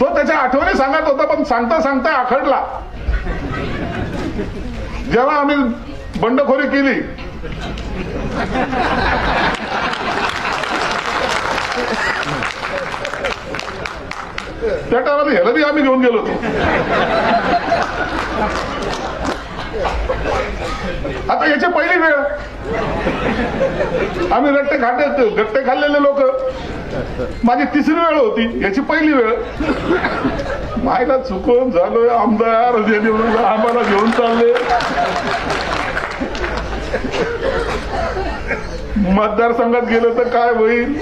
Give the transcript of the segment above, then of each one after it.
तो त्याच्या आठवणी सांगत होता पण सांगता सांगता आखडला. जेव्हा आम्ही बंडखोरी केली त्या टायमाला ह्याला बी आम्ही घेऊन गेलो होतो. आता याची पहिली वेळ. आम्ही रट्टे खाते गट्टे खाल्लेले लोक. माझी तिसरी वेळ होती याची पहिली वेळ. मायला चुकून झालोय आमदार आम्हाला घेऊन चालले. मतदारसंघात गेलं तर काय होईल?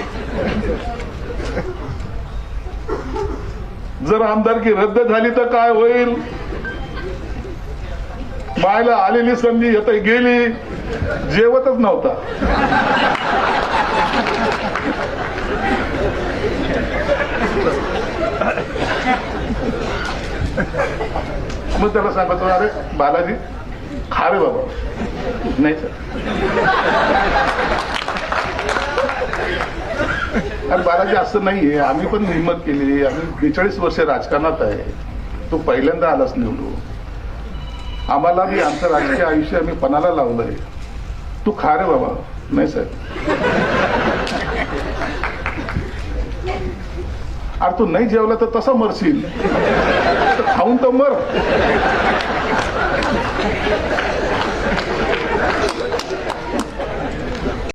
जर आमदारकी रद्द झाली तर काय होईल? मायला आलेली संधी येत गेली जेवतच नव्हता. मग त्याला सांगतो अरे बालाजी खा रे बाबा. नाही सर. अरे बालाजी असं नाहीये. आम्ही पण हिंमत केली. आम्ही बेचाळीस वर्ष राजकारणात आहे. तो पहिल्यांदा आलाच निवडू आम्हाला मी आमचं राजकीय आयुष्य आम्ही पणाला लावलंय. तू खा रे बाबा. नाही साहेब. अरे तू नाही जेवला तर तसा मरशील. तर खाऊन तर मर.